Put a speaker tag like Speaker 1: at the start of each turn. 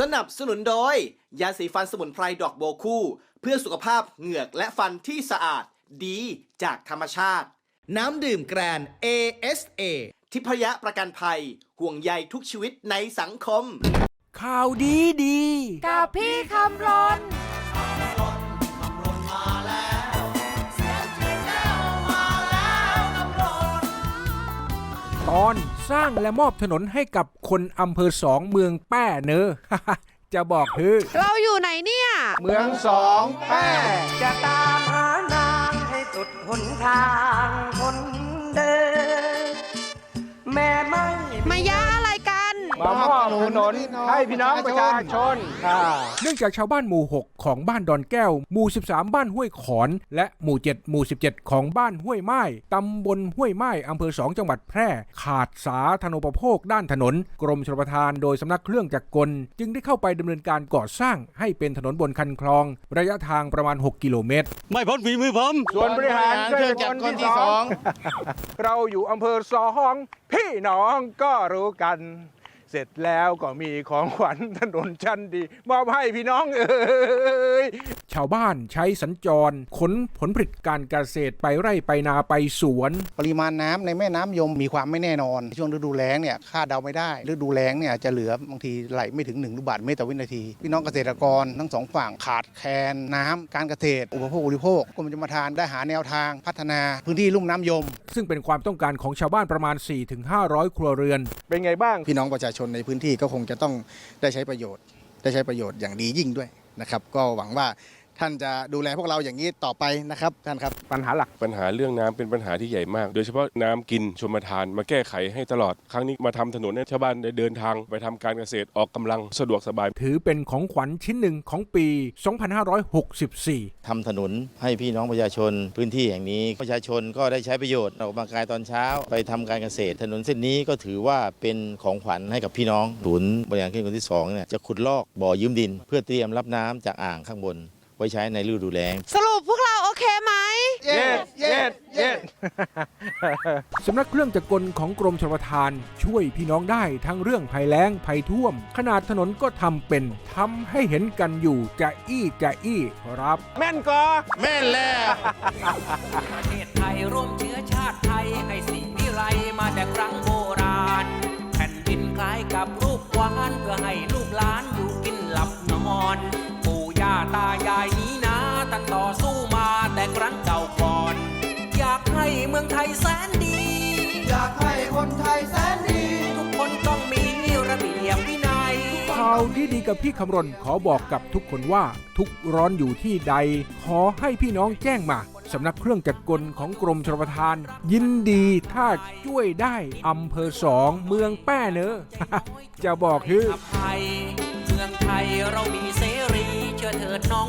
Speaker 1: สนับสนุนโดย ยาสีฟันสมุนไพรดอกโบวคู่ เพื่อสุขภาพเหงือกและฟันที่สะอาดดีจากธรรมชาติ น้ำดื่มแกรน ASA ทิพยประกันภัย ห่วงใยทุกชีวิตในสังคม
Speaker 2: ข่าวดีดี
Speaker 3: กับพี่คำรน
Speaker 2: สร้างและมอบถนนให้กับคนอำเภอสองเมืองแป้เนอ จะบอกคือ
Speaker 3: เราอยู่ไหนเนี่ย
Speaker 2: เมืองสองแป้
Speaker 4: จะตามหานางให้สุดหนทางคนเดินแม่ไม่
Speaker 3: มายะอะไรกัน
Speaker 2: มามอบถนนให้พี่น้องประชาชนเนื่องจากชาวบ้านหมู่ 6 ของบ้านดอนแก้ว หมู่ 13 บ้านห้วยขอน และหมู่ 7 หมู่ 17 ของบ้านห้วยไม้ตำบลห้วยไม้อำเภอ 2 จังหวัดแพร่ ขาดสาธารณูปโภคด้านถนน กรมชลประทานโดยสำนักเครื่องจักรกล จึงได้เข้าไปดำเนินการก่อสร้างให้เป็นถนนบนคันคลอง ระยะทางประมาณ 6 กิโลเมตร
Speaker 5: ไม่พ้นฝีมือผม
Speaker 2: ส่วนบริหาร
Speaker 5: เครื่องจักรกลที่สอง
Speaker 2: เราอยู่อำเภอสองพี่น้องก็รู้กัน เสร็จแล้วก็มีของขวัญถนนชั้นดีมอบให้พี่น้องเอ้ย ชาวบ้านใช้สัญจร ขนผลผลิตการเกษตรไปไร่ไปนาไปสวน
Speaker 6: ปริมาณน้ำในแม่น้ำยมมีความไม่แน่นอน ช่วงฤดูแล้งเนี่ยคาดเดาไม่ได้ฤดูแล้งเนี่ยจะเหลือบางทีไหลไม่ถึง1ลูกบาศก์เมตรต่อวินาที พี่น้องเกษตรกรทั้งสองฝั่งขาดแคลนน้ำการเกษตร อุปโภคบริโภคกรมชลประทานได้หาแนวทางพัฒนาพื้นที่ลุ่มน้ำยม
Speaker 2: ซึ่งเป็นความต้องการของชาวบ้านประมาณ 4-500 ครัวเรือน เป็นไงบ้าง
Speaker 7: พี่น้องประชาชนในพื้นที่ก็คงจะต้องได้ใช้ประโยชน์ ได้ใช้ประโยชน์อย่างดียิ่งด้วยนะครับ ก็หวังว่า ท่านจะดูแลพวกเราอย่างนี้ต่อไปนะครับท่านครับ
Speaker 2: ปัญหาหลัก
Speaker 8: ปัญหาเรื่องน้ำเป็นปัญหาที่ใหญ่มาก โดยเฉพาะน้ำกินชมทานมาแก้ไขให้ตลอด ครั้งนี้มาทำถนนให้ชาวบ้านได้เดินทางไปทำการเกษตรออกกำลังสะดวกสบาย
Speaker 2: ถือเป็นของขวัญชิ้นหนึ่งของปี 2564
Speaker 9: ทำถนนให้พี่น้องประชาชนพื้นที่แห่งนี้ ประชาชนก็ได้ใช้ประโยชน์ออกกำลังกายตอนเช้า ไปทำการเกษตร ถนนเส้นนี้ก็ถือว่าเป็นของขวัญให้กับพี่น้องศูนย์บริหารขึ้นคนที่สองเนี่ยจะขุดลอกบ่อยืมดิน เพื่อเตรียมรับน้ำจากอ่างข้างบน ไว้ใช้ในฤดูแล้ง
Speaker 3: สรุปพวกเราโอเคไหม
Speaker 2: เย็ดเย็ดเย็ดสำนักเครื่องจักรกลของกรมชลประทาน ช่วยพี่น้องได้ทั้งเรื่องภัยแล้งภัยท่วม ขนาดถนนก็ทำเป็นทำให้เห็นกันอยู่จะอี้จะอี้ครับ แม่นก็
Speaker 5: แม่นแล้ว
Speaker 4: ประเทศไทยร่วมเชื้อชาติไทยให้สิ่งวิไรมาแต่ครั้งโบราณ แผ่นดินคล้ายกับรูปวานเพื่อให้ ตั้งต่อสู้มาแต่ครั้งเก่าก่อน อยากให้เมืองไทยแสนดี อยากให้คนไทยแสนดี ทุกคนต้องมีระเบียบวินัย
Speaker 2: ข่าวที่ดีกับพี่คำรณขอบอกกับทุกคนว่าทุกร้อนอยู่ที่ใด ขอให้พี่น้องแจ้งมาสำนักเครื่องจักรกลของกรมชลประทาน ยินดีถ้าช่วยได้อำเภอสองเมืองแป้เนอะจะบอกคือ
Speaker 4: อภัยเมืองไทยเรามีเสรี เชื่อเถิดน้อง